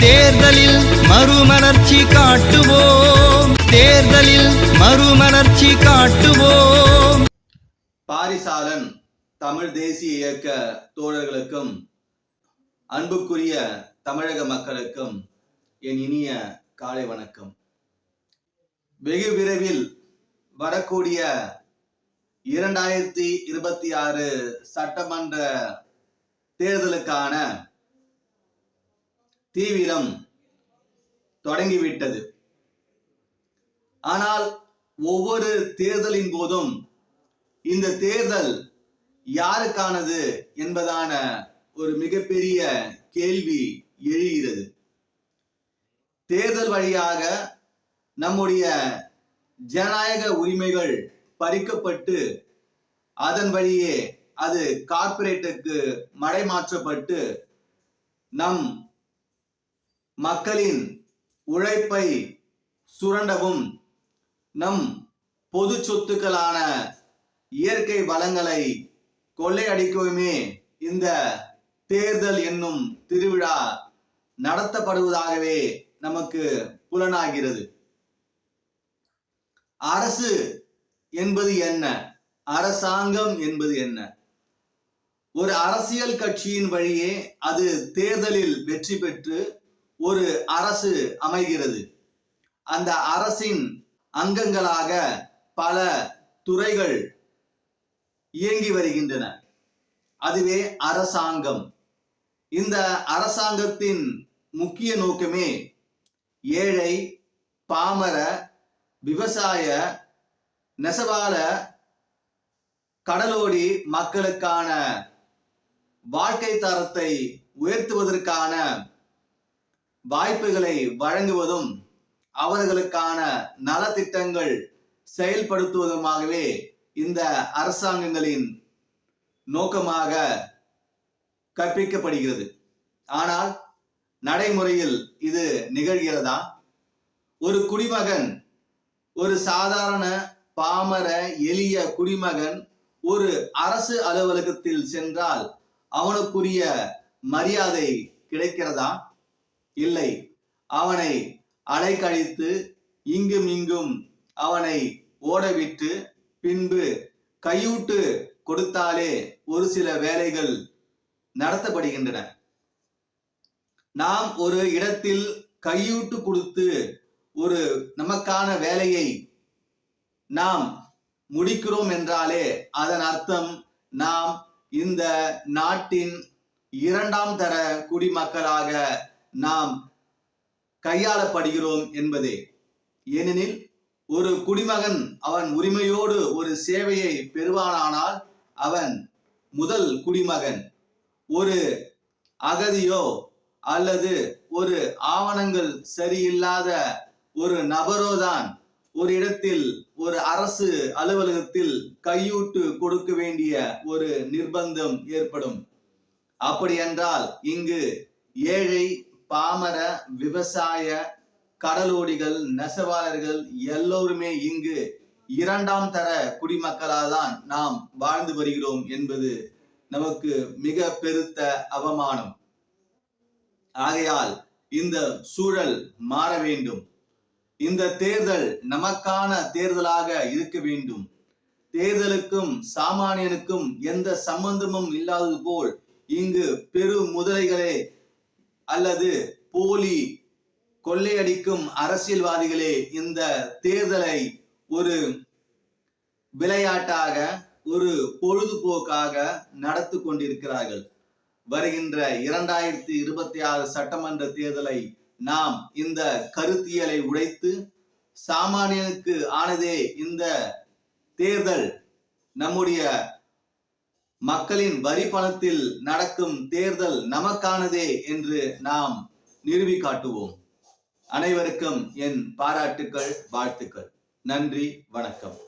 தேர்தலில் மறுமலர்ச்சி காட்டுவோம். தேர்தலில் மறுமலர்ச்சி காட்டுவோம். பாரிசாலன் தமிழ் தேசிய இயக்க தோழர்களுக்கும் அன்புக்குரிய தமிழக மக்களுக்கும் என் இனிய காலை வணக்கம். வெகு விரைவில் வரக்கூடிய இரண்டாயிரத்தி இருபத்தி ஆறு சட்டமன்ற தேர்தலுக்கான தீவிரம் தொடங்கிவிட்டது. ஆனால் ஒவ்வொரு தேர்தலின் போதும் இந்த தேர்தல் யாருக்கானது என்பதான ஒரு மிகப்பெரிய கேள்வி எழுகிறது. தேர்தல் வழியாக நம்முடைய ஜனநாயக உரிமைகள் பறிக்கப்பட்டு அதன் வழியே அது கார்ப்பரேட்டுக்கு மடைமாற்றப்பட்டு நம் மக்களின் உழைப்பை சுரண்டவும் நம் பொது சொத்துக்களான இயற்கை வளங்களை கொள்ளையடிக்கவுமே இந்த தேர்தல் என்னும் திருவிழா நடத்தப்படுவதாகவே நமக்கு புலனாகிறது. அரசு என்பது என்ன? அரசாங்கம் என்பது என்ன? ஒரு அரசியல் கட்சியின் வழியே அது தேர்தலில் வெற்றி பெற்று ஒரு அரசு அமைகிறது. அந்த அரசின் அங்கங்களாக பல துறைகள் இயங்கி வருகின்றன. அதுவே அரசாங்கம். இந்த அரசாங்கத்தின் முக்கிய நோக்கமே ஏழை பாமர விவசாய நெசவாள கடலோடி மக்களுக்கான வாழ்க்கை தரத்தை உயர்த்துவதற்கான வாய்ப்புகளை வழங்குவதும் அவர்களுக்கான நலத்திட்டங்கள் செயல்படுத்துவதுமாகவே இந்த அரசாங்கங்களின் நோக்கமாக கற்பிக்கப்படுகிறது. ஆனால் நடைமுறையில் இது நிகழ்கிறதா? ஒரு குடிமகன் ஒரு சாதாரண பாமர எளிய குடிமகன் ஒரு அரசு அலுவலகத்தில் சென்றால் அவனுக்குரிய மரியாதை கிடைக்கிறதா? இல்லை. அவனை அலைக்கழித்து இங்கும் இங்கும் அவனை ஓடவிட்டு பின்பு கையூட்டு கொடுத்தாலே ஒரு சில வேலைகள் நடத்தப்படுகின்றன. நாம் ஒரு இடத்தில் கையூட்டு கொடுத்து ஒரு நமக்கான வேலையை நாம் முடிக்கிறோம் என்றாலே அதன் அர்த்தம் நாம் இந்த நாட்டின் இரண்டாம் தர குடிமக்களாக நாம் கையாளப்படுகிறோம் என்பதே. ஏனெனில் ஒரு குடிமகன் அவன் உரிமையோடு ஒரு சேவையை பெறுவானானால் அவன் முதல் குடிமகன். ஒரு அகதியோ அல்லது ஒரு ஆவணங்கள் சரியில்லாத ஒரு நபரோ தான் ஒரு இடத்தில் ஒரு அரசு அலுவலகத்தில் கையூட்டு கொடுக்க வேண்டிய ஒரு நிர்பந்தம் ஏற்படும். அப்படி என்றால் இங்கு ஏழை பாமர விவசாய கடலோடிகள் நெசவாளர்கள் எல்லோருமே இங்கு இரண்டாம் தர குடிமக்களால் தான் நாம் வாழ்ந்து வருகிறோம் என்பது நமக்கு மிக பெருத்த அவமானம். ஆகையால் இந்த சூழல் மாற வேண்டும். இந்த தேர்தல் நமக்கான தேர்தலாக இருக்க வேண்டும். தேர்தலுக்கும் சாமானியனுக்கும் எந்த சம்பந்தமும் இல்லாதது போல் இங்கு பெரு முதலைகளே அல்லது போலி கொள்ளையடிக்கும் அரசியல்வாதிகளே இந்த தேர்தலை ஒரு விளையாட்டாக ஒரு பொழுதுபோக்காக நடத்து கொண்டிருக்கிறார்கள். வருகின்ற இரண்டாயிரத்தி இருபத்தி ஆறு சட்டமன்ற தேர்தலை நாம் இந்த கருத்தியலை உடைத்து சாமானியனுக்கு ஆனதே இந்த தேர்தல் நம்முடைய மக்களின் வரி பணத்தில் நடக்கும் தேர்தல் நமக்கானதே என்று நாம் நிறுவி காட்டுவோம். அனைவருக்கும் என் பாராட்டுக்கள் வாழ்த்துக்கள். நன்றி வணக்கம்.